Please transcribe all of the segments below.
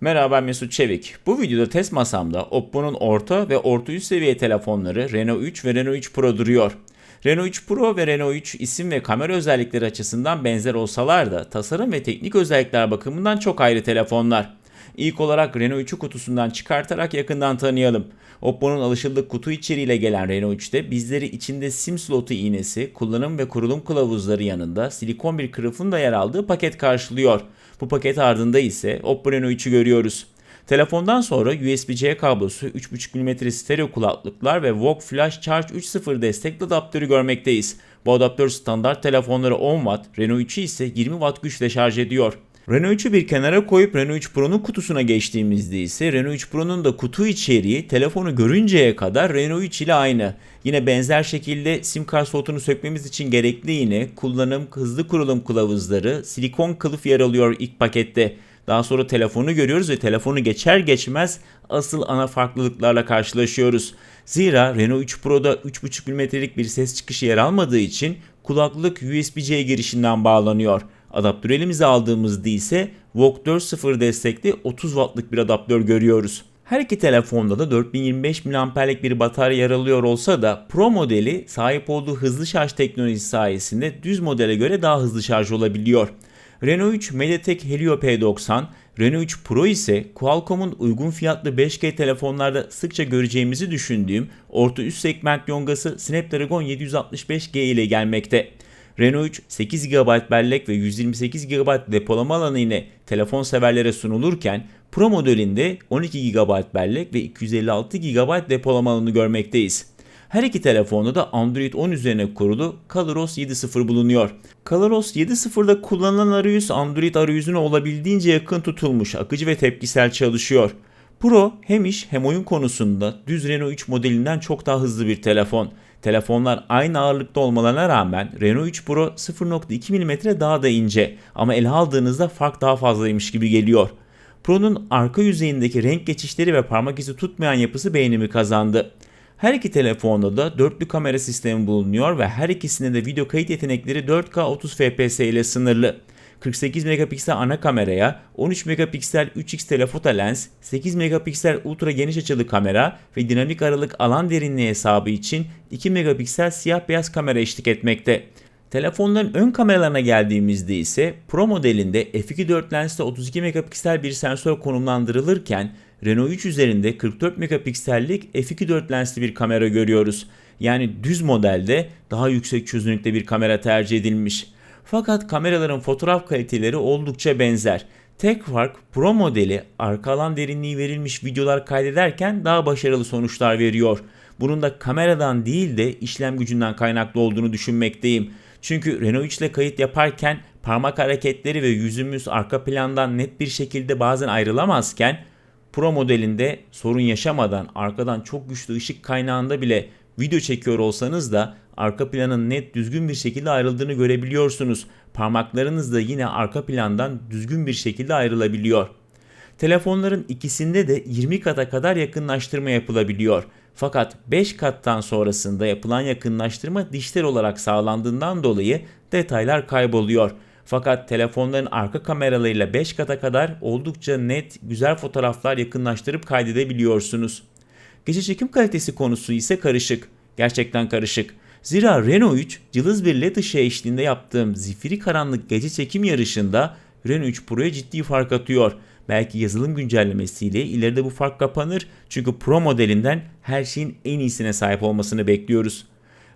Merhaba ben Mesut Çevik. Bu videoda test masamda Oppo'nun orta ve orta üst seviye telefonları Reno 3 ve Reno 3 Pro duruyor. Reno 3 Pro ve Reno 3 isim ve kamera özellikleri açısından benzer olsalar da tasarım ve teknik özellikler bakımından çok ayrı telefonlar. İlk olarak Reno 3'ü kutusundan çıkartarak yakından tanıyalım. Oppo'nun alışıldık kutu içeriğiyle gelen Reno 3'te bizleri içinde sim slotu iğnesi, kullanım ve kurulum kılavuzları yanında silikon bir kılıfın da yer aldığı paket karşılıyor. Bu paket ardında ise Oppo Reno 3'ü görüyoruz. Telefondan sonra USB-C kablosu, 3.5 mm stereo kulaklıklar ve VOOC Flash Charge 3.0 destekli adaptörü görmekteyiz. Bu adaptör standart telefonları 10 Watt, Reno 3'ü ise 20 Watt güçle şarj ediyor. Renault 3'ü bir kenara koyup Renault 3 Pro'nun kutusuna geçtiğimizde ise Renault 3 Pro'nun da kutu içeriği telefonu görünceye kadar Renault 3 ile aynı. Yine benzer şekilde sim kart slotunu sökmemiz için gerekli yine kullanım hızlı kurulum kılavuzları silikon kılıf yer alıyor ilk pakette. Daha sonra telefonu görüyoruz ve telefonu geçer geçmez asıl ana farklılıklarla karşılaşıyoruz. Zira Renault 3 Pro'da 3.5 mm'lik bir ses çıkışı yer almadığı için kulaklık USB-C girişinden bağlanıyor. Adaptör elimize aldığımızda ise VOOC 4.0 destekli 30 wattlık bir adaptör görüyoruz. Her iki telefonda da 4025 mAh'lik bir batarya yer alıyor olsa da Pro modeli sahip olduğu hızlı şarj teknolojisi sayesinde düz modele göre daha hızlı şarj olabiliyor. Renault 3 MediaTek Helio P90, Renault 3 Pro ise Qualcomm'un uygun fiyatlı 5G telefonlarda sıkça göreceğimizi düşündüğüm orta üst segment yongası Snapdragon 765G ile gelmekte. Renault 3 8 GB bellek ve 128 GB depolama alanı ile telefon severlere sunulurken Pro modelinde 12 GB bellek ve 256 GB depolama alanı görmekteyiz. Her iki telefonda da Android 10 üzerine kurulu ColorOS 7.0 bulunuyor. ColorOS 7.0'da kullanılan arayüz Android arayüzüne olabildiğince yakın tutulmuş, akıcı ve tepkisel çalışıyor. Pro hem iş hem oyun konusunda düz Renault 3 modelinden çok daha hızlı bir telefon. Telefonlar aynı ağırlıkta olmalarına rağmen Renault 3 Pro 0.2 mm daha da ince ama ele aldığınızda fark daha fazlaymış gibi geliyor. Pro'nun arka yüzeyindeki renk geçişleri ve parmak izi tutmayan yapısı beğenimi kazandı. Her iki telefonda da dörtlü kamera sistemi bulunuyor ve her ikisinde de video kayıt yetenekleri 4K 30 fps ile sınırlı. 48 megapiksel ana kameraya, 13 megapiksel 3x telefoto lens, 8 megapiksel ultra geniş açılı kamera ve dinamik aralık alan derinliği hesabı için 2 megapiksel siyah beyaz kamera eşlik etmekte. Telefonların ön kameralarına geldiğimizde ise Pro modelinde f2.4 lensle 32 megapiksel bir sensör konumlandırılırken Renault 3 üzerinde 44 megapiksellik f2.4 lensli bir kamera görüyoruz. Yani düz modelde daha yüksek çözünürlükte bir kamera tercih edilmiş. Fakat kameraların fotoğraf kaliteleri oldukça benzer. Tek fark Pro modeli arka alan derinliği verilmiş videolar kaydederken daha başarılı sonuçlar veriyor. Bunun da kameradan değil de işlem gücünden kaynaklı olduğunu düşünmekteyim. Çünkü Renault 3 ile kayıt yaparken parmak hareketleri ve yüzümüz arka plandan net bir şekilde bazen ayrılamazken Pro modelinde sorun yaşamadan arkadan çok güçlü ışık kaynağında bile video çekiyor olsanız da arka planın net düzgün bir şekilde ayrıldığını görebiliyorsunuz. Parmaklarınız da yine arka plandan düzgün bir şekilde ayrılabiliyor. Telefonların ikisinde de 20 kata kadar yakınlaştırma yapılabiliyor. Fakat 5 kattan sonrasında yapılan yakınlaştırma dijital olarak sağlandığından dolayı detaylar kayboluyor. Fakat telefonların arka kameralarıyla 5 kata kadar oldukça net, güzel fotoğraflar yakınlaştırıp kaydedebiliyorsunuz. Gece çekim kalitesi konusu ise karışık. Gerçekten karışık. Zira Renault 3 cılız bir led ışığı eşliğinde yaptığım zifiri karanlık gece çekim yarışında Renault 3 Pro'ya ciddi fark atıyor. Belki yazılım güncellemesiyle ileride bu fark kapanır çünkü Pro modelinden her şeyin en iyisine sahip olmasını bekliyoruz.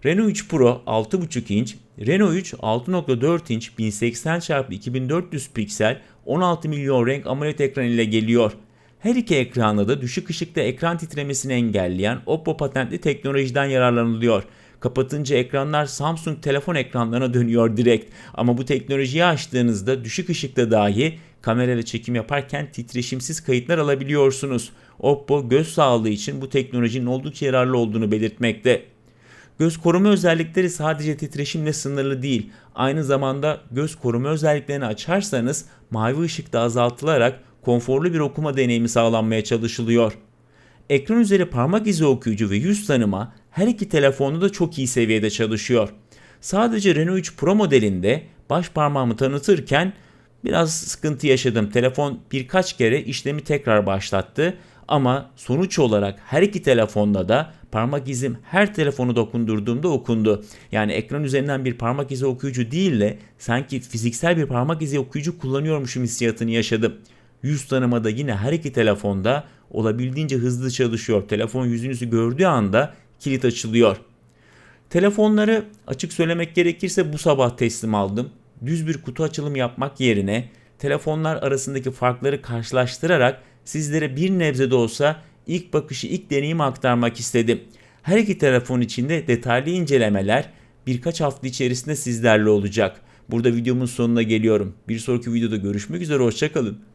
Renault 3 Pro 6.5 inç, Renault 3 6.4 inç 1080x2400 piksel 16 milyon renk AMOLED ekran ile geliyor. Her iki ekranda da düşük ışıkta ekran titremesini engelleyen Oppo patentli teknolojiden yararlanılıyor. Kapatınca ekranlar Samsung telefon ekranlarına dönüyor direkt. Ama bu teknolojiyi açtığınızda düşük ışıkta dahi kamera ve çekim yaparken titreşimsiz kayıtlar alabiliyorsunuz. Oppo göz sağlığı için bu teknolojinin oldukça yararlı olduğunu belirtmekte. Göz koruma özellikleri sadece titreşimle sınırlı değil. Aynı zamanda göz koruma özelliklerini açarsanız mavi ışık da azaltılarak konforlu bir okuma deneyimi sağlanmaya çalışılıyor. Ekran üzeri parmak izi okuyucu ve yüz tanıma her iki telefonda da çok iyi seviyede çalışıyor. Sadece Renault 3 Pro modelinde baş parmağımı tanıtırken Biraz sıkıntı yaşadım. Telefon birkaç kere işlemi tekrar başlattı ama sonuç olarak her iki telefonda da parmak izim her telefonu dokundurduğumda okundu. Yani ekran üzerinden bir parmak izi okuyucu değil de sanki fiziksel bir parmak izi okuyucu kullanıyormuşum hissiyatını yaşadım. Yüz tanımada yine her iki telefonda olabildiğince hızlı çalışıyor. Telefon yüzünüzü gördüğü anda kilit açılıyor. Telefonları açık söylemek gerekirse bu sabah teslim aldım. Düz bir kutu açılım yapmak yerine telefonlar arasındaki farkları karşılaştırarak sizlere bir nebze de olsa ilk bakışı, ilk deneyimi aktarmak istedim. Her iki telefon içinde detaylı incelemeler birkaç hafta içerisinde sizlerle olacak. Burada videomun sonuna geliyorum. Bir sonraki videoda görüşmek üzere, hoşçakalın.